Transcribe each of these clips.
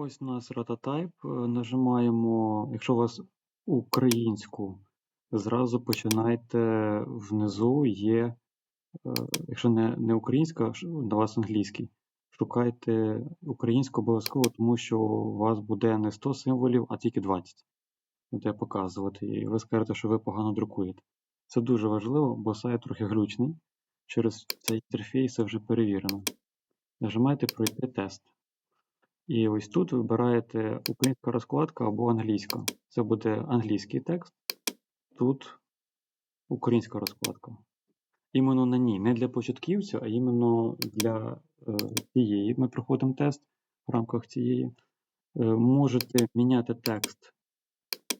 Ось у нас Ratatype. Е, Нажимаємо, якщо у вас українську, зразу починайте внизу є, е, якщо не, не українська, на вас англійський. Шукайте українську обов'язково, тому що у вас буде не 100 символів, а тільки 20. Буде показувати. І ви скажете, що ви погано друкуєте. Це дуже важливо, бо сайт трохи глючний. Через цей інтерфейс це вже перевірено. Нажимаєте пройти тест. І ось тут вибираєте українська розкладка або англійська. Це буде англійський текст, тут українська розкладка. Іменно на ній, не для початківця, а іменно для е, цієї. Ми проходимо тест в рамках цієї. Е, можете міняти текст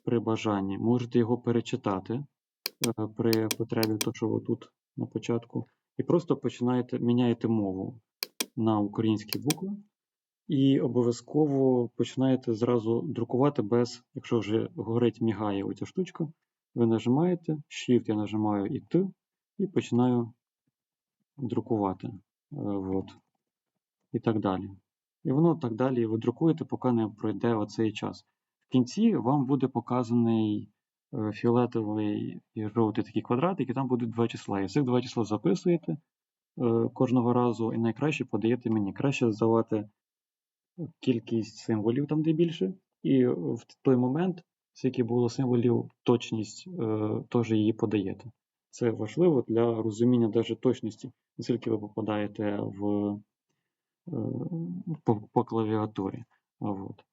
при бажанні, можете його перечитати е, при потребі, то що тут на початку. І просто починаєте, міняєте мову на українські букви. І обов'язково починаєте зразу друкувати без, якщо вже горить мігає оця штучка, ви нажимаєте, Shift я нажимаю і Т, і починаю друкувати. Е, Вот. І так далі. І воно так далі ви друкуєте, поки не пройде оцей час. В кінці вам буде показаний е, фіолетовий і жовтий такий квадратик, і там будуть два числа. І цих два числа записуєте е, кожного разу, і найкраще подаєте мені. Краще здавати кількість символів там, де більше, і в той момент, скільки було символів, точність е, теж її подаєте. Це важливо для розуміння навіть точності, наскільки ви попадаєте в, е, по, по клавіатурі. От.